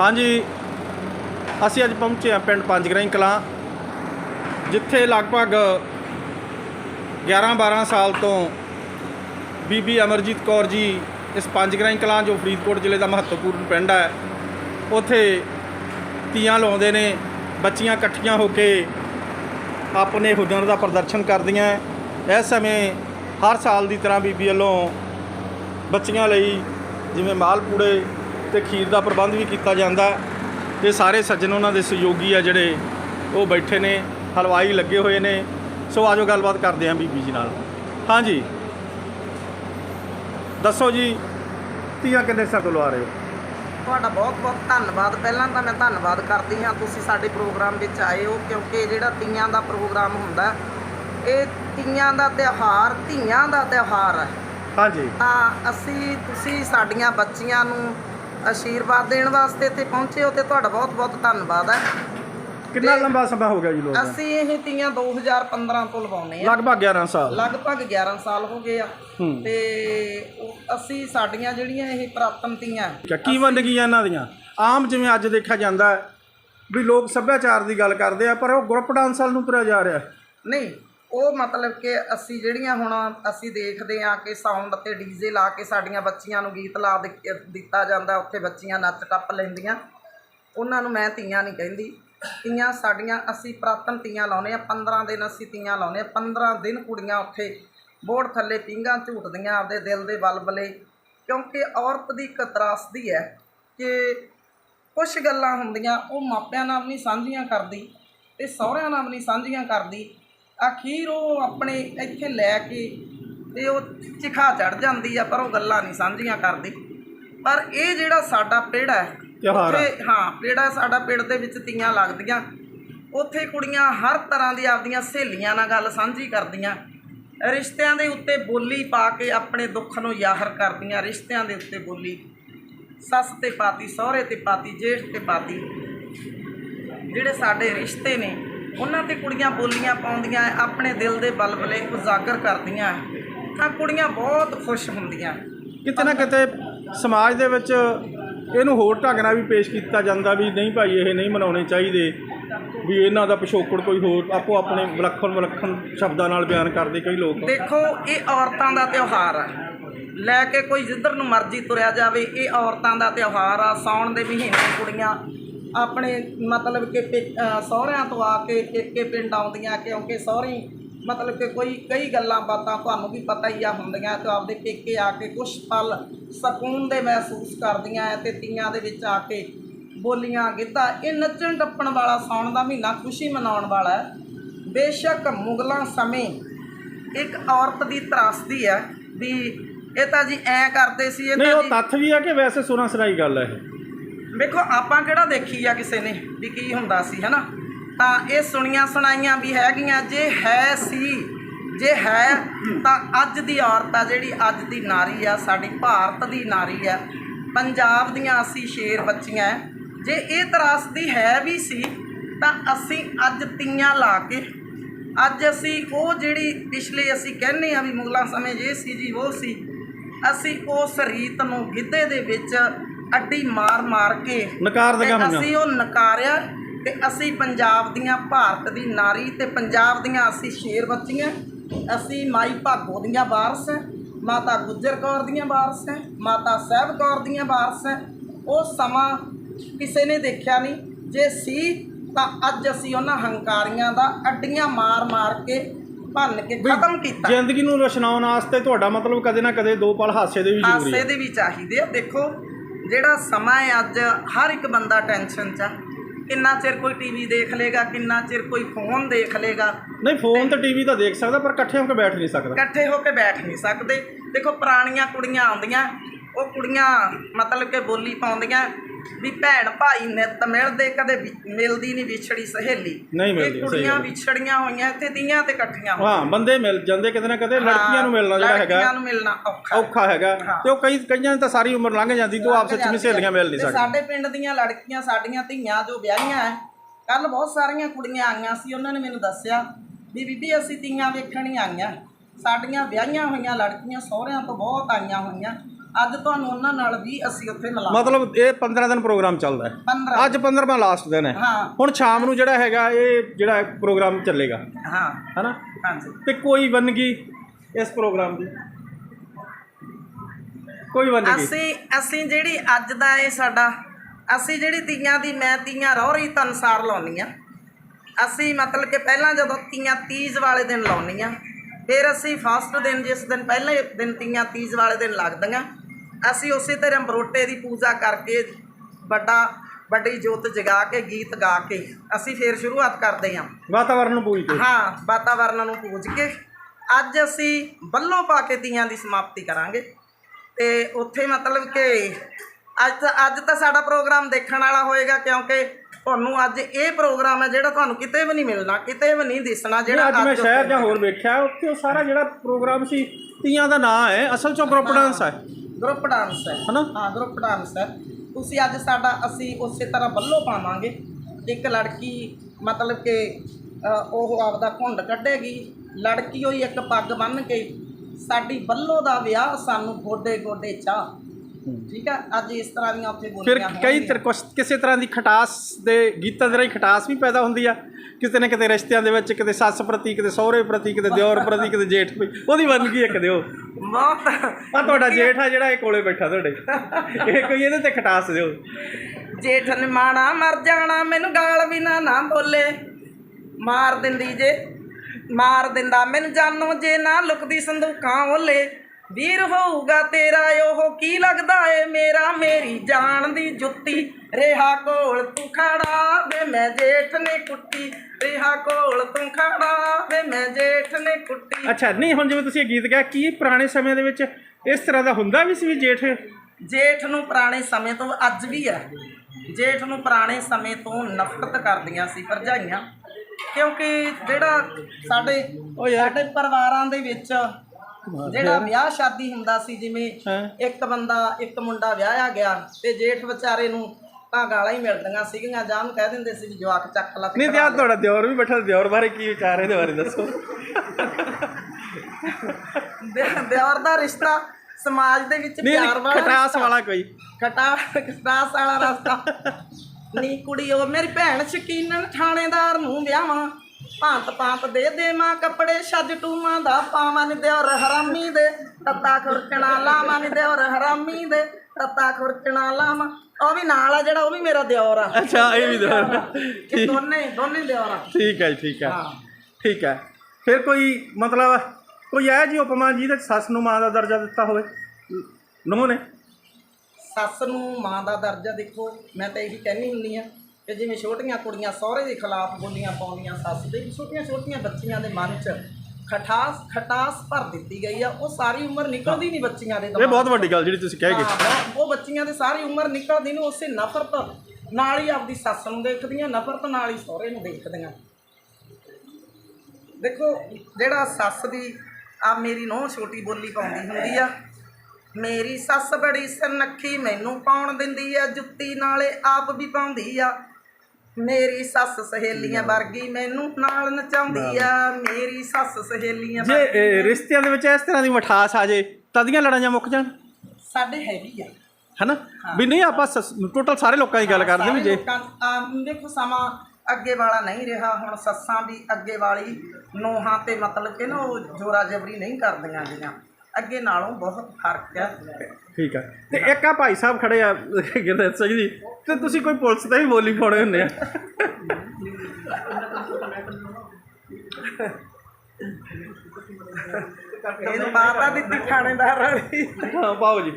ਹਾਂਜੀ। ਅਸੀਂ ਅੱਜ ਪਹੁੰਚੇ ਹਾਂ ਪਿੰਡ ਪੰਜਗਰਾਈ ਕਲਾਂ ਜਿੱਥੇ ਲਗਭਗ 11-12 ਸਾਲ ਤੋਂ ਬੀਬੀ ਅਮਰਜੀਤ ਕੌਰ ਜੀ ਇਸ ਪੰਜਗਰਾਈ ਕਲਾਂ ਜੋ ਫਰੀਦਕੋਟ ਜ਼ਿਲ੍ਹੇ ਦਾ ਮਹੱਤਵਪੂਰਨ ਪਿੰਡ ਹੈ, ਉੱਥੇ ਤੀਆਂ ਲਾਉਂਦੇ ਨੇ, ਬੱਚੀਆਂ ਇਕੱਠੀਆਂ ਹੋ ਕੇ ਆਪਣੇ ਹੁਨਰ ਦਾ ਪ੍ਰਦਰਸ਼ਨ ਕਰਦੀਆਂ ਇਸ ਸਮੇਂ ਹਰ ਸਾਲ ਦੀ ਤਰ੍ਹਾਂ ਬੀਬੀ ਵੱਲੋਂ ਬੱਚੀਆਂ ਲਈ ਜਿਵੇਂ ਮਾਲਪੂੜੇ ਤੇ ਖੀਰ ਦਾ ਪ੍ਰਬੰਧ ਵੀ ਕੀਤਾ ਜਾਂਦਾ ਹੈ। ਤੇ ਸਾਰੇ ਸੱਜਣ ਉਹਨਾਂ ਦੇ ਸਹਿਯੋਗੀ ਆ ਜਿਹੜੇ ਉਹ ਬੈਠੇ ਨੇ ਹਲਵਾਈ ਲੱਗੇ ਹੋਏ ਨੇ। ਸੋ ਆਜੋ ਗੱਲਬਾਤ ਕਰਦੇ ਹਾਂ ਬੀਬੀ ਜੀ ਨਾਲ। ਹਾਂਜੀ। ਦੱਸੋ ਜੀ ਤੀਆਂ ਕਿੰਨੇ ਸਾਲ ਤੋਂ ਲਵਾ ਰਹੇ ਹੋ? ਤੁਹਾਡਾ ਬਹੁਤ ਬਹੁਤ ਧੰਨਵਾਦ। ਪਹਿਲਾਂ ਤਾਂ ਮੈਂ ਧੰਨਵਾਦ ਕਰਦੀ ਹਾਂ ਤੁਸੀਂ ਸਾਡੇ ਪ੍ਰੋਗਰਾਮ ਵਿੱਚ ਆਏ ਹੋ ਕਿਉਂਕਿ ਜਿਹੜਾ ਤੀਆਂ ਦਾ ਪ੍ਰੋਗਰਾਮ ਹੁੰਦਾ ਇਹ ਤੀਆਂ ਦਾ ਤਿਉਹਾਰ ਧੀਆਂ ਦਾ ਤਿਉਹਾਰ ਹੈ। ਹਾਂਜੀ। ਤਾਂ ਅਸੀਂ ਤੁਸੀਂ ਸਾਡੀਆਂ ਬੱਚੀਆਂ ਨੂੰ ਆਸ਼ੀਰਵਾਦ ਦੇਣ ਵਾਸਤੇ ਇੱਥੇ ਪਹੁੰਚੇ ਹੋ ਤੇ ਤੁਹਾਡਾ ਬਹੁਤ ਬਹੁਤ ਧੰਨਵਾਦ ਹੈ। ਕਿੰਨਾ ਤੇ ਲੰਬਾ ਸਮਾਂ ਹੋ ਗਿਆ ਜੀ ਲੋਕ ਅਸੀਂ ਇਹ ਤੀਆਂ 2015 ਤੋਂ ਲਵਾਉਨੇ ਆ ਲਗਭਗ 11 ਸਾਲ। ਲਗਭਗ 11 ਸਾਲ ਹੋ ਗਏ ਆ। ਹੂੰ। ਤੇ ਉਹ- ਅਸੀਂ ਸਾਡੀਆਂ ਜਿਹੜੀਆਂ ਇਹ ਪ੍ਰਾਤਨ ਤੀਆਂ। ਕਿਆ ਕੀ ਵੰਡਗੀਆਂ ਇਹਨਾਂ ਦੀਆਂ? ਆਮ ਜਿਵੇਂ ਅੱਜ ਦੇਖਿਆ ਜਾਂਦਾ ਹੈ ਵੀ ਲੋਕ ਸੱਭਿਆਚਾਰ ਦੀ ਗੱਲ ਕਰਦੇ ਆ ਪਰ ਉਹ ਗਰੁੱਪ ਡਾਂਸ ਵੱਲ ਨੂੰ ਤੁਰਿਆ ਜਾ ਰਿਹਾ ਨਹੀਂ ਉਹ ਮਤਲਬ ਕਿ ਅਸੀਂ ਜਿਹੜੀਆਂ ਹੁਣ ਅਸੀਂ ਦੇਖਦੇ ਆ ਕਿ ਸਾਊਂਡ ਤੇ ਡੀਜੇ ਲਾ ਕੇ ਸਾਡੀਆਂ ਬੱਚੀਆਂ ਨੂੰ ਗੀਤ ਲਾ ਦਿੱਤਾ ਜਾਂਦਾ, ਉੱਥੇ ਬੱਚੀਆਂ ਨੱਚ ਟੱਪ ਲੈਂਦੀਆਂ। ਉਹਨਾਂ ਨੂੰ ਮੈਂ ਤੀਆਂ ਨਹੀਂ ਕਹਿੰਦੀ। ਤੀਆਂ ਸਾਡੀਆਂ ਅਸੀਂ ਪ੍ਰਾਤਨ ਤੀਆਂ ਲਾਉਨੇ ਆ 15 ਦਿਨ ਅਸੀਂ ਤੀਆਂ ਲਾਉਨੇ ਆ 15 ਦਿਨ ਕੁੜੀਆਂ ਉੱਥੇ ਬੋੜ ਥੱਲੇ ਪੀਂਘਾਂ ਝੂਟਦੀਆਂ ਆਪਦੇ ਦਿਲ ਦੇ ਬਲਬਲੇ। ਕਿਉਂਕਿ ਔਰਤ ਦੀ ਇੱਕ ਤਰਾਸਦੀ ਹੈ ਕਿ ਕੁਝ ਗੱਲਾਂ ਹੁੰਦੀਆਂ, ਉਹ ਮਾਪਿਆਂ ਨਾਲ ਵੀ ਨਹੀਂ ਸਾਂਝੀਆਂ ਕਰਦੀ ਤੇ ਸਹੁਰਿਆਂ ਨਾਲ ਵੀ ਨਹੀਂ ਸਾਂਝੀਆਂ ਕਰਦੀ। ਅਖੀਰ ਉਹ ਆਪਣੇ ਇੱਥੇ ਲੈ ਕੇ ਤੇ ਉਹ ਚਿਖਾ ਚੜ ਜਾਂਦੀ ਆ ਪਰ ਉਹ ਗੱਲਾਂ ਨਹੀਂ ਸਾਂਝੀਆਂ ਕਰਦੀ। ਪਰ ਇਹ ਜਿਹੜਾ ਸਾਡਾ ਪਿੜ ਹੈ। ਉੱਥੇ ਹਾਂ ਜਿਹੜਾ ਸਾਡਾ ਪਿੜ ਦੇ ਵਿੱਚ ਤੀਆਂ ਲੱਗਦੀਆਂ। ਉੱਥੇ ਕੁੜੀਆਂ ਹਰ ਤਰ੍ਹਾਂ ਦੀ ਆਪਦੀਆਂ ਸਹੇਲੀਆਂ ਨਾਲ ਗੱਲ ਸਾਂਝੀ ਕਰਦੀਆਂ। ਰਿਸ਼ਤਿਆਂ ਦੇ ਉੱਤੇ ਬੋਲੀ ਪਾ ਕੇ ਆਪਣੇ ਦੁੱਖ ਨੂੰ ਜ਼ਾਹਰ ਕਰਦੀਆਂ ਰਿਸ਼ਤਿਆਂ ਦੇ ਉੱਤੇ ਬੋਲੀ। ਸੱਸ ਤੇ ਪਾਤੀ ਸਹੁਰੇ ਤੇ ਪਾਤੀ ਜੇਠ ਤੇ ਪਾਤੀ। ਜਿਹੜੇ ਸਾਡੇ ਰਿਸ਼ਤੇ ਨੇ ਉਹਨਾਂ ਤੇ ਕੁੜੀਆਂ ਬੋਲੀਆਂ ਪਾਉਂਦੀਆਂ ਆਪਣੇ ਦਿਲ ਦੇ ਬਲਬਲੇ ਉਜਾਗਰ ਕਰਦੀਆਂ ਤਾਂ ਕੁੜੀਆਂ ਬਹੁਤ ਖੁਸ਼ ਹੁੰਦੀਆਂ। ਕਿਤੇ ਨਾ ਕਿਤੇ ਸਮਾਜ ਦੇ ਵਿੱਚ ਇਹਨੂੰ ਹੋਰ ਢੰਗ ਨਾਲ ਵੀ ਪੇਸ਼ ਕੀਤਾ ਜਾਂਦਾ ਵੀ ਨਹੀਂ ਭਾਈ ਇਹ ਨਹੀਂ ਮਨਾਉਣੇ ਚਾਹੀਦੇ ਵੀ ਇਹਨਾਂ ਦਾ ਪਿਛੋਕੜ ਕੋਈ ਹੋਰ ਆਪੋ ਆਪਣੇ ਵਿਲੱਖਣ ਵਿਲੱਖਣ ਸ਼ਬਦਾਂ ਨਾਲ ਬਿਆਨ ਕਰਦੇ ਕਈ ਲੋਕ। ਦੇਖੋ ਇਹ ਔਰਤਾਂ ਦਾ ਤਿਉਹਾਰ ਆ। ਲੈ ਕੇ ਕੋਈ ਜਿੱਧਰ ਨੂੰ ਮਰਜ਼ੀ ਤੁਰਿਆ ਜਾਵੇ ਇਹ ਔਰਤਾਂ ਦਾ ਤਿਉਹਾਰ ਆ। ਸਾਉਣ ਦੇ ਮਹੀਨੇ ਕੁੜੀਆਂ ਆਪਣੇ ਮਤਲਬ ਕਿ ਸਹੁਰਿਆਂ ਤੋਂ ਆ ਕੇ ਪੇਕੇ ਪਿੰਡ ਆਉਂਦੀਆਂ ਕਿਉਂਕਿ ਸਹੁਰੀ ਮਤਲਬ ਕਿ ਕੋਈ ਕਈ ਗੱਲਾਂ ਬਾਤਾਂ ਤੁਹਾਨੂੰ ਵੀ ਪਤਾ ਹੀ ਆ ਹੁੰਦੀਆਂ ਤੇ ਆਪਦੇ ਪੇਕੇ ਆ ਕੇ ਕੁਛ ਪਲ ਸਕੂਨ ਦੇ ਮਹਿਸੂਸ ਕਰਦੀਆਂ ਤੇ ਤੀਆਂ ਦੇ ਵਿੱਚ ਆ ਕੇ ਬੋਲੀਆਂ ਗਿੱਧਾ। ਇਹ ਨੱਚਣ ਟੱਪਣ ਵਾਲਾ ਸਾਉਣ ਦਾ ਮਹੀਨਾ ਖੁਸ਼ੀ ਮਨਾਉਣ ਵਾਲਾ ਹੈ। ਬੇਸ਼ੱਕ ਮੁਗਲਾਂ ਸਮੇਂ ਇੱਕ ਔਰਤ ਦੀ ਤਰਾਸਦੀ ਹੈ ਵੀ ਇਹ ਤਾਂ ਜੀ ਐ ਕਰਦੇ ਸੀ ਇਹ ਨਹੀਂ ਤਾਂ ਉਹ ਜੀ ਤੱਥ ਵੀ ਆ ਕਿ ਵੈਸੇ ਸੁਣਾ ਸੁਣਾਈ ਗੱਲ ਹੈ ਇਹ। ਵੇਖੋ, ਆਪਾਂ ਕਿਹੜਾ ਦੇਖੀ ਆ ਕਿਸੇ ਨੇ ਵੀ ਕੀ ਹੁੰਦਾ ਸੀ, ਹਨਾ? ਤਾਂ ਇਹ ਸੁਣੀਆਂ ਸੁਣਾਈਆਂ ਵੀ ਹੈਗੀਆਂ, ਜੇ ਹੈ ਸੀ, ਜੇ ਹੈ, ਤਾਂ ਅੱਜ ਦੀ ਔਰਤ ਆ ਜਿਹੜੀ ਅੱਜ ਦੀ ਨਾਰੀ ਆ, ਸਾਡੀ ਭਾਰਤ ਦੀ ਨਾਰੀ ਆ। ਪੰਜਾਬ ਦੀਆਂ ਅਸੀਂ ਸ਼ੇਰ ਬੱਚੀਆਂ ਹੈ। ਜੇ ਇਹ ਤਰਾਸਦੀ ਹੈ ਵੀ ਸੀ, ਤਾਂ ਅਸੀਂ ਅੱਜ ਤੀਆਂ ਲਾ ਕੇ, ਅੱਜ ਅਸੀਂ ਉਹ ਜਿਹੜੀ ਪਿਛਲੇ ਅਸੀਂ ਕਹਿੰਨੇ ਆ ਵੀ ਮੁਗਲਾਂ ਸਮੇਂ ਇਹ ਸੀ ਜੀ, ਉਹ ਸੀ। ਅਸੀਂ ਉਸ ਰੀਤ ਨੂੰ ਗਿੱਧੇ ਦੇ ਵਿੱਚ ਅੱਡੀ ਮਾਰ ਮਾਰ ਕੇ ਨਕਾਰ ਦੀਆਂ ਤੇ ਅਸੀਂ ਉਹ ਨਕਾਰਿਆ ਤੇ ਅਸੀਂ ਪੰਜਾਬ ਦੀਆਂ ਭਾਰਤ ਦੀ ਨਾਰੀ ਤੇ ਪੰਜਾਬ ਦੀਆਂ ਅਸੀਂ ਸ਼ੇਰ ਬੱਚੀਆਂ ਅਸੀਂ ਮਾਈ ਭਾਗੋ ਦੀਆਂ ਵਾਰਸ ਹਾਂ ਮਾਤਾ ਗੁਜਰ ਕੌਰ ਦੀਆਂ ਵਾਰਸ ਹਾਂ ਮਾਤਾ ਸਾਹਿਬ ਕੌਰ ਦੀਆਂ ਵਾਰਸ। ਹਾਂ ਉਹ ਸਮਾਂ ਕਿਸੇ ਨੇ ਦੇਖਿਆ ਨਹੀਂ। ਜੇ ਸੀ ਤਾਂ ਅੱਜ ਅਸੀਂ ਉਹਨਾਂ ਹੰਕਾਰੀਆਂ ਦਾ ਅੱਡੀਆਂ ਮਾਰ ਮਾਰ ਕੇ ਭੰਨ ਕੇ ਖਤਮ ਕੀਤਾ। ਜ਼ਿੰਦਗੀ ਨੂੰ ਰਚਨਾਉਣ ਵਾਸਤੇ ਤੁਹਾਡਾ ਮਤਲਬ ਕਦੇ ਨਾ ਕਦੇ ਦੋ ਪਲ ਹਾਸੇ ਦੇ ਵੀ ਜ਼ਰੂਰੀ ਹਾਸੇ ਦੇ ਵੀ ਚਾਹੀਦੇ ਆ। ਦੇਖੋ ਜਿਹੜਾ ਸਮਾਂ ਹੈ ਅੱਜ ਹਰ ਇੱਕ ਬੰਦਾ ਟੈਨਸ਼ਨ 'ਚ ਆ। ਕਿੰਨਾ ਚਿਰ ਕੋਈ ਟੀਵੀ ਦੇਖ ਲੇਗਾ ਕਿੰਨਾ ਚਿਰ ਕੋਈ ਫੋਨ ਦੇਖ ਲੇਗਾ। ਨਹੀਂ ਫੋਨ ਤੇ ਟੀਵੀ ਤਾਂ ਦੇਖ ਸਕਦਾ ਪਰ ਇਕੱਠੇ ਹੋ ਕੇ ਬੈਠ ਨਹੀਂ ਸਕਦਾ। ਇਕੱਠੇ ਹੋ ਕੇ ਬੈਠ ਨਹੀਂ ਸਕਦੇ। ਦੇਖੋ ਪੁਰਾਣੀਆਂ ਕੁੜੀਆਂ ਆਉਂਦੀਆਂ ਉਹ ਕੁੜੀਆਂ ਮਤਲਬ ਕਿ ਬੋਲੀ ਪਾਉਂਦੀਆਂ। ਵੀ ਭੈਣ ਭਾਈ ਨਿੱਤ ਮਿਲਦੇ ਕਦੇ ਵਿ- ਮਿਲਦੀ ਨਹੀਂ ਵਿਛੜੀ ਸਹੇਲੀ। ਨਹੀਂ ਮਿਲਦੀ, ਸਹੀ ਕੁੜੀਆਂ ਗੱਲ। ਵਿਛੜੀਆਂ ਹੋਈਆਂ ਇੱਥੇ ਤੀਆਂ ਤੇ ਇਕੱਠੀਆਂ ਹੋਈਆਂ। ਹਾਂ ਬੰਦੇ ਮਿਲ ਜਾਂਦੇ ਕਿਤੇ ਨਾ ਕਿਤੇ ਲੜਕੀਆਂ ਨੂੰ ਮਿਲਣਾ ਜਿਹੜਾ ਲੜਕੀਆਂ ਹੈਗਾ ਨੂੰ ਮਿਲਣਾ ਔਖਾ ਹੈ। ਔਖਾ ਹੈਗਾ। ਹਾਂ। ਤੇ ਉਹ ਕਈ ਕਈਆਂ ਦੀ ਤਾਂ ਸਾਰੀ ਉਮਰ ਲੰਘ ਜਾਂਦੀ ਤੇ ਉਹ ਆਪਸ ਵਿੱਚ ਸਹੇਲੀਆਂ ਮਿਲ ਨਹੀਂ ਤੇ ਸਕਦੀਆਂ। ਸਾਡੇ ਪਿੰਡ ਦੀਆਂ ਲੜਕੀਆਂ ਸਾਡੀਆਂ ਧੀਆਂ ਜੋ ਵਿਆਹੀਆਂ ਐ ਕੱਲ ਬਹੁਤ ਸਾਰੀਆਂ ਕੁੜੀਆਂ ਆਈਆਂ ਸੀ ਉਹਨਾਂ ਨੇ ਮੈਨੂੰ ਦੱਸਿਆ ਵੀ ਬੀਬੀ ਅਸੀਂ ਤੀਆਂ ਵੇਖਣ ਹੀ ਆਈਆਂ। ਸਾਡੀਆਂ ਵਿਆਹੀਆਂ ਹੋਈਆਂ ਲੜਕੀਆਂ ਸਹੁਰਿਆਂ ਤੋਂ ਬਹੁਤ ਆਈਆਂ ਹੋਈਆਂ। ਅੱਜ ਤੁਹਾਨੂੰ ਉਹਨਾਂ ਨਾਲ ਵੀ ਅਸੀਂ ਉੱਥੇ ਮਿਲਾਂਗੇ। ਮਤਲਬ ਇਹ 15 ਦਿਨ ਪ੍ਰੋਗਰਾਮ ਚੱਲਦਾ ਹੈ। 15 ਅੱਜ 15ਵਾਂ ਲਾਸਟ ਦਿਨ ਹੈ। ਹਾਂ। ਹੁਣ ਸ਼ਾਮ ਨੂੰ ਜਿਹੜਾ ਹੈਗਾ ਇਹ ਜਿਹੜਾ ਪ੍ਰੋਗਰਾਮ ਚੱਲੇਗਾ। ਹਾਂ। ਹਨਾ? ਹਾਂਜੀ। ਤੇ ਕੋਈ ਵੰਨਗੀ ਇਸ ਪ੍ਰੋਗਰਾਮ ਦੀ? ਕੋਈ ਵੰਨਗੀ? ਅਸੀਂ ਅਸੀਂ ਜਿਹੜੀ ਅੱਜ ਦਾ ਇਹ ਸਾਡਾ ਅਸੀਂ ਜਿਹੜੀ ਤੀਆਂ ਦੀ ਮੈਂ ਤੀਆਂ ਰੋਹਰੀ ਤਨਸਾਰ ਲਾਉਣੀ ਆ ਅਸੀਂ ਮਤਲਬ ਕਿ ਪਹਿਲਾਂ ਜਦੋਂ ਤੀਆਂ ਤੀਜ ਵਾਲੇ ਦਿਨ ਲਾਉਣੀ ਆ ਫਿਰ ਅਸੀਂ ਫਸਟ ਦਿਨ ਜਿਸ ਦਿਨ ਪਹਿਲੇ ਦਿਨ ਤੀਆਂ ਤੀਜ ਵਾਲੇ ਦਿਨ ਲੱਗਦੀਆਂ ਅਸੀਂ ਉਸੇ ਤਰ੍ਹਾਂ ਬਰੋਟੇ ਦੀ ਪੂਜਾ ਕਰਕੇ ਵੱਡਾ ਵੱਡੀ ਜੋਤ ਜਗਾ ਕੇ ਗੀਤ ਗਾ ਕੇ ਅਸੀਂ ਫਿਰ ਸ਼ੁਰੂਆਤ ਕਰਦੇ ਹਾਂ। ਵਾਤਾਵਰਨ ਨੂੰ ਪੂਜ ਕੇ? ਹਾਂ ਵਾਤਾਵਰਨ ਨੂੰ ਪੂਜ ਕੇ ਅੱਜ ਅਸੀਂ ਬੱਲੋਂ ਪਾ ਕੇ ਤੀਆਂ ਦੀ ਸਮਾਪਤੀ ਕਰਾਂਗੇ। ਤੇ ਉੱਥੇ ਮਤਲਬ ਕਿ ਅੱਜ ਅੱਜ ਤਾਂ ਸਾਡਾ ਪ੍ਰੋਗਰਾਮ ਦੇਖਣ ਵਾਲਾ ਹੋਏਗਾ ਕਿਉਂਕਿ ਤੁਹਾਨੂੰ ਅੱਜ ਇਹ ਪ੍ਰੋਗਰਾਮ ਹੈ ਜਿਹੜਾ ਤੁਹਾਨੂੰ ਕਿਤੇ ਵੀ ਨਹੀਂ ਮਿਲਣਾ ਕਿਤੇ ਵੀ ਨਹੀਂ ਦਿਸਣਾ ਜਿਹੜਾ ਅੱਜ ਮੈਂ ਸ਼ਹਿਰ ਜਾਂ ਹੋਰ ਵੇਖਿਆ ਉੱਥੇ ਉਹ ਸਾਰਾ ਜਿਹੜਾ ਪ੍ਰੋਗਰਾਮ ਸੀ ਤੀਆਂ ਦਾ ਨਾਂ ਹੈ ਅਸਲ ਚੋਂ ਗਰੁੱਪ ਡਾਂਸ ਹੈ। ਗਰੁੱਪ ਡਾਂਸ ਹੈ। ਹਨਾ? ਹਾਂ ਗਰੁੱਪ ਡਾਂਸ ਹੈ। ਤੁਸੀਂ ਅੱਜ ਸਾਡਾ ਅਸੀਂ ਉਸੇ ਤਰ੍ਹਾਂ ਬੱਲੋ ਪਾਵਾਂਗੇ। ਇੱਕ ਲੜਕੀ ਮਤਲਬ ਕਿ ਉਹ ਆਪਦਾ ਘੁੰਡ ਕੱਢੇਗੀ। ਲੜਕੀ ਹੋਈ ਇੱਕ ਪੱਗ ਬੰਨ੍ਹ ਕੇ। ਸਾਡੀ ਬੱਲੋ ਦਾ ਵਿਆਹ ਸਾਨੂੰ ਗੋਡੇ ਗੋਡੇ ਚਾਹ। ਠੀਕ ਹੈ ਅੱਜ ਇਸ ਤਰ੍ਹਾਂ ਦੀਆਂ ਉੱਥੇ ਫਿਰ ਬੋਲੀਆਂ ਕਈ ਹੋਣਗੀਆਂ। ਤਰ- ਕੁਛ- ਕਿਸੇ ਤਰ੍ਹਾਂ ਦੀ ਖਟਾਸ ਦੇ ਗੀਤਾਂ ਦੇ ਰਾਹੀਂ ਖਟਾਸ ਵੀ ਪੈਦਾ ਹੁੰਦੀ ਆ। ਕਿਤੇ ਨਾ ਕਿਤੇ ਰਿਸ਼ਤਿਆਂ ਦੇ ਵਿੱਚ ਕਿਤੇ ਸੱਸ ਪ੍ਰਤੀ ਕਿਤੇ ਸਹੁਰੇ ਪ੍ਰਤੀ ਕਿਤੇ ਦਿਓਰ ਪ੍ਰਤੀ ਕਿਤੇ ਜੇਠ ਪ੍ਰਤੀ ਉਹਦੀ ਵੰਨਗੀ ਇੱਕ ਦਿਓ? ਬਹੁਤ ਆ ਤੁਹਾਡਾ ਜੇਠ ਆ ਜਿਹੜਾ ਇਹ ਕੋਲੇ ਬੈਠਾ ਤੁਹਾਡੇ। ਇਹ ਕੋਈ ਇਹਦੇ ਤੇ ਖਟਾਸ ਦਿਓ। ਜੇਠ ਨੇ ਮਾਣਾ ਮਰ ਜਾਣਾ ਮੈਨੂੰ ਗਾਲ ਵੀ ਨਾ ਨਾ ਬੋਲੇ। ਮਾਰ ਦਿੰਦੀ ਜੇ ਮਾਰ ਦਿੰਦਾ ਮੈਨੂੰ ਜਾਨੋ ਜੇ ਨਾ ਲੁਕਦੀ ਸੰਦੂਕਾਂ ਓਲੇ। ਵੀਰ ਹੋਊਗਾ ਤੇਰਾ ਉਹ ਕੀ ਲੱਗਦਾ ਏ ਮੇਰਾ? ਮੇਰੀ ਜਾਨ ਦੀ ਜੁੱਤੀ ਰਿਹਾ ਕੋਲ ਤੂੰ ਖੜਾ ਵੇ ਮੈਂ ਜੇਠ ਨੇ ਕੁੱਟੀ। ਰਿਹਾ ਕੋਲ ਤੂੰ ਖੜਾ ਵੇ ਮੈਂ ਜੇਠ ਨੇ ਕੁੱਟੀ। ਅੱਛਾ ਨਹੀਂ ਹੁਣ ਜਿਵੇਂ ਤੁਸੀਂ ਇਹ ਗੀਤ ਗਾਇਆ ਕੀ ਪੁਰਾਣੇ ਸਮੇਂ ਦੇ ਵਿੱਚ ਇਸ ਤਰ੍ਹਾਂ ਦਾ ਹੁੰਦਾ ਵੀ ਸੀ ਵੀ ਜੇਠ? ਜੇਠ ਨੂੰ ਪੁਰਾਣੇ ਸਮੇਂ ਤੋਂ ਅੱਜ ਵੀ ਹੈ ਜੇਠ ਨੂੰ ਪੁਰਾਣੇ ਸਮੇਂ ਤੋਂ ਨਫ਼ਰਤ ਕਰਦੀਆਂ ਸੀ ਭਰਜਾਈਆਂ। ਕਿਉਂਕਿ ਜਿਹੜਾ ਸਾਡੇ ਸਾਡੇ ਪਰਿਵਾਰਾਂ ਦੇ ਵਿੱਚ ਜਿਹੜਾ ਵਿਆਹ ਸ਼ਾਦੀ ਹੁੰਦਾ ਸੀ ਜਿਵੇਂ ਇੱਕ ਬੰਦਾ ਇੱਕ ਮੁੰਡਾ ਵਿਆਹਿਆ ਗਿਆ ਤੇ ਜੇਠ ਵਿਚਾਰੇ ਨੂੰ ਤਾਂ ਗਾਲਾਂ ਹੀ ਮਿਲਦੀਆਂ ਸੀਗੀਆਂ ਜਾਂ ਉਹਨੂੰ ਕਹਿ ਦਿੰਦੇ ਸੀ ਵੀ ਜਵਾਕ ਚੱਕ ਲਾ ਤੇ ਨਹੀਂ ਤੇ ਆ ਤੁਹਾਡਾ ਦਿਓਰ ਵੀ ਬੈਠਾ ਦਿਓਰ ਬਾਰੇ ਕੀ ਵਿਚਾਰ ਇਹਦੇ ਬਾਰੇ ਦੱਸੋ? ਦਿਓਰ ਦਾ ਰਿਸ਼ਤਾ ਸਮਾਜ ਦੇ ਵਿੱਚ ਨਹੀਂ ਪਿਆਰ ਵਾਲਾ ਖਟਾਸ। ਵਾਲਾ ਕੋਈ। ਖਟਾ ਖਟਾਸ ਵਾਲਾ ਰਸਤਾ। ਨੀ ਕੁੜੀ ਉਹ ਮੇਰੀ ਭੈਣ ਸ਼ਕੀਨਨ ਥਾਣੇਦਾਰ ਨੂੰ ਵਿਆਹਾਂ। ਭਾਂਤ ਭਾਂਤ ਦੇ ਦੇ ਮਾਂ ਕੱਪੜੇ ਛੱਜ ਟੂਮਾਂ ਦਾ ਪਾਵਾਂ ਨੀ ਦਿਓਰ ਹਰਾਮੀ ਦੇ। ਤੱਤਾ ਖੁਰਚਣਾ ਲਾਵਾਂ ਨੀ ਦਿਓਰ ਹਰਾਮੀ ਦੇ। ਤੱਤਾ ਖੁਰਚਣਾ ਲਾਵਾਂ। ਉਹ ਵੀ ਨਾਲ ਆ ਜਿਹੜਾ ਉਹ ਵੀ ਮੇਰਾ ਦਿਓਰ ਆ। ਅੱਛਾ ਇਹ ਵੀ ਦਿਓਰ ਇਹ ਦੋਨੇ ਦੋਨੇ ਦਿਓਰ ਆ। ਠੀਕ ਹੈ ਜੀ, ਠੀਕ ਹੈ ਹਾਂ। ਠੀਕ ਹੈ ਫਿਰ ਕੋਈ ਮਤਲਬ ਕੋਈ ਹੈ ਜੀ ਉਪਮਾ ਜੀ ਦੇ ਸੱਸ ਨੂੰ ਮਾਂ ਦਾ ਦਰਜਾ ਦਿੱਤਾ ਹੋਵੇ? ਨੂੰਹ ਨੇ? ਸੱਸ ਨੂੰ ਮਾਂ ਦਾ ਦਰਜਾ ਦੇਖੋ ਮੈਂ ਤਾਂ ਇਹੀ ਕਹਿੰਦੀ ਹੁੰਦੀ ਆ। ਕਿ ਜਿਵੇਂ ਛੋਟੀਆਂ ਕੁੜੀਆਂ ਸਹੁਰੇ ਦੇ ਖਿਲਾਫ ਬੋਲੀਆਂ ਪਾਉਂਦੀਆਂ ਸੱਸ ਦੇ ਛੋਟੀਆਂ ਛੋਟੀਆਂ ਬੱਚੀਆਂ ਦੇ ਮਨ 'ਚ ਖਟਾਸ ਖਟਾਸ ਭਰ ਦਿੱਤੀ ਗਈ ਆ। ਉਹ ਸਾਰੀ ਉਮਰ ਨਿਕਲਦੀ ਨਹੀਂ ਬੱਚੀਆਂ ਦੇ ਇਹ ਬਹੁਤ ਵੱਡੀ ਗੱਲ ਜਿਹੜੀ ਤੁਸੀਂ ਕਹਿ ਗਏ। ਹਾਂ, ਉਹ ਬੱਚੀਆਂ ਦੀ ਸਾਰੀ ਉਮਰ ਨਿਕਲਦੀ ਨੂੰ ਉਸੇ ਨਫ਼ਰਤ ਨਾਲ ਹੀ ਆਪਦੀ ਸੱਸ ਨੂੰ ਦੇਖਦੀਆਂ ਨਫ਼ਰਤ ਨਾਲ ਹੀ ਸਹੁਰੇ ਨੂੰ ਦੇਖਦੀਆਂ। ਦੇਖੋ ਜਿਹੜਾ ਸੱਸ ਦੀ ਆ ਮੇਰੀ ਨੂੰਹ ਛੋਟੀ ਬੋਲੀ ਪਾਉਂਦੀ ਹੁੰਦੀ ਆ ਮੇਰੀ ਸੱਸ ਬੜੀ ਸਨੱਖੀ ਮੈਨੂੰ ਪਾਉਣ ਦਿੰਦੀ ਆ ਜੁੱਤੀ ਨਾਲੇ ਆਪ ਵੀ ਪਾਉਂਦੀ ਆ। ਮੇਰੀ ਸੱਸ ਸਹੇਲੀਆਂ ਵਰਗੀ ਮੈਨੂੰ ਨਾਲ ਨਚਾਉਂਦੀ ਆ। ਮੇਰੀ ਸੱਸ ਸਹੇਲੀਆਂ ਜੇ ਇਹ, ਰਿਸ਼ਤਿਆਂ ਦੇ ਵਿੱਚ ਇਸ ਤਰ੍ਹਾਂ ਦੀ ਮਠਾਸ ਆ ਜੇ ਤਦੀਆਂ ਲੜਾਈਆਂ ਮੁੱਕ ਜਾਣ। ਸਾਡੇ ਹੈਗੀ ਆ। ਹਨਾ? ਵੀ ਨਹੀਂ ਆਪਾਂ ਟੋਟਲ ਸਾਰੇ ਲੋਕਾਂ ਦੀ ਗੱਲ ਕਰਦੇ ਵੀ ਜੇ। ਲੋਕਾਂ ਆਮ ਦੇਖੋ ਸਮਾਂ ਅੱਗੇ ਵਾਲਾ ਨਹੀਂ ਰਿਹਾ। ਹੁਣ ਸੱਸਾਂ ਵੀ ਅੱਗੇ ਵਾਲੀ ਨੋਹਾਂ ਤੇ ਮਤਲਬ ਕਿ ਨਾ ਉਹ ਜੋਰਾ ਜਬਰੀ ਨਹੀਂ ਕਰਦੀਆਂ ਗੀਆਂ ਅੱਗੇ ਨਾਲੋਂ ਬਹੁਤ ਫ਼ਰਕ ਹੈ ਠੀਕ ਹੈ ਤੇ ਇੱਕ ਆ ਭਾਈ ਸਾਹਿਬ ਖੜੇ ਆ ਗੁਰਦੇਵ ਸਿੰਘ ਜੀ। ਤੇ ਤੁਸੀਂ ਕੋਈ ਪੁਲਿਸ ਤੇ ਵੀ ਬੋਲੀ ਪਾਉਣੇ ਹੁੰਦੇ ਆ। ਇਹਨੂੰ ਮਾਤਾ ਦਿੱਤੀ ਥਾਣੇਦਾਰ ਵਾਲੀ ਹਾਂ ਪਾਓ ਜੀ।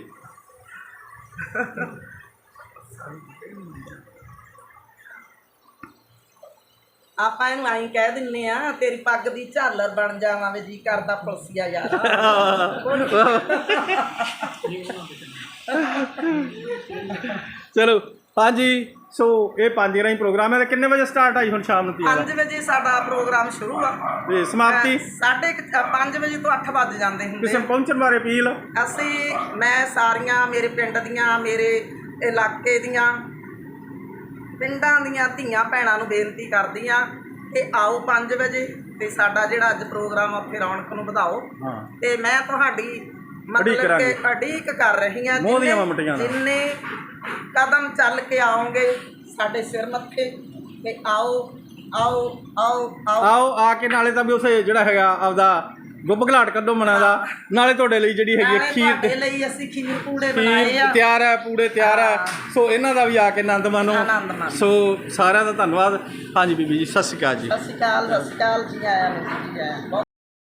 ਆਪਾਂ ਇਹਨੂੰ ਐਂ ਕਹਿ ਦਿੰਨੇ ਆ ਤੇਰੀ ਪੱਗ ਦੀ ਝਾਲਰ ਬਣ ਜਾਵਾਂ ਵੇ ਜੀ ਕਰਦਾ ਪੁਲਸੀਆ ਯਾਰ। ਚਲੋ ਹਾਂਜੀ ਸੋ ਇਹ ਪੰਜ ਰਾਈ ਪ੍ਰੋਗਰਾਮ ਹੈ ਤੇ ਕਿੰਨੇ ਵਜੇ ਸਟਾਰਟ ਆਈ ਹੁਣ ਸ਼ਾਮ ਨੂੰ ਦਾ 5 ਵਜੇ ਸਾਡਾ ਪ੍ਰੋਗਰਾਮ ਸ਼ੁਰੂ ਆ। ਤੇ ਸਮਾਪਤੀ? ਅ, ਸਾਢੇ 5 ਵਜੇ ਤੋਂ 8 ਵੱਜ ਜਾਂਦੇ ਹੁੰਦੇ ਕਿਸੇ ਪਹੁੰਚਣ ਬਾਰੇ ਅਪੀਲ? ਅਸੀਂ ਮੈਂ ਸਾਰੀਆਂ ਮੇਰੇ ਪਿੰਡ ਦੀਆਂ ਮੇਰੇ ਇਲਾਕੇ ਦੀਆਂ ਪਿੰਡਾਂ ਦੀਆਂ ਧੀਆਂ ਭੈਣਾਂ ਨੂੰ ਬੇਨਤੀ ਕਰਦੀ ਆ ਕਿ ਆਓ 5 ਵਜੇ ਤੇ ਸਾਡਾ ਜਿਹੜਾ ਅੱਜ ਪ੍ਰੋਗਰਾਮ ਆ ਉੱਥੇ ਰੌਣਕ ਨੂੰ ਵਧਾਓ। ਤੇ ਮੈਂ ਤੁਹਾਡੀ ਮਤਲਬ ਕਿ ਅਡੀਕ ਕਰ ਮੋਹ ਦੀਆਂ ਜਿੰਨੇ- ਕਦਮ ਚੱਲ ਕੇ ਆਓਗੇ ਸਾਡੇ ਸਿਰ ਮੱਥੇ ਤੇ ਆਓ ਆਓ ਆਓ। ਆਓ ਆ ਕੇ ਨਾਲੇ ਤਾਂ ਵੀ ਉਸੇ ਜਿਹੜਾ ਹੈਗਾ ਆਪਦਾ ਗੁੱਬ ਘਲਾਟ ਕੱਢੋ ਮਨਾਂ ਦਾ। ਨਾਲੇ ਤੁਹਾਡੇ ਲਈ ਜਿਹੜੀ ਹੈਗੀ ਹੈ ਖੀਰ ਤੁਹਾਡੇ ਲਈ ਅਸੀਂ ਖੀਰ ਪੂੜੇ ਬਣਾਏ ਆ। ਤਿਆਰ ਹੈ ਪੂੜੇ ਤਿਆਰ ਹੈ। ਸੋ ਇਹਨਾਂ ਦਾ ਵੀ ਆ ਕੇ ਆਨੰਦ ਮਾਣੋ। ਸੋ ਸਾਰਿਆਂ ਦਾ ਧੰਨਵਾਦ। ਹਾਂਜੀ ਬੀਬੀ ਜੀ ਸਤਿ ਸ਼੍ਰੀ ਅਕਾਲ ਜੀ। ਸਤਿ ਸ਼੍ਰੀ ਅਕਾਲ ਸਤਿ ਸ਼੍ਰੀ ਅਕਾਲ ਜੀ ਆਇਆਂ ਨੂੰ ਜੀ ਆਇਆਂ।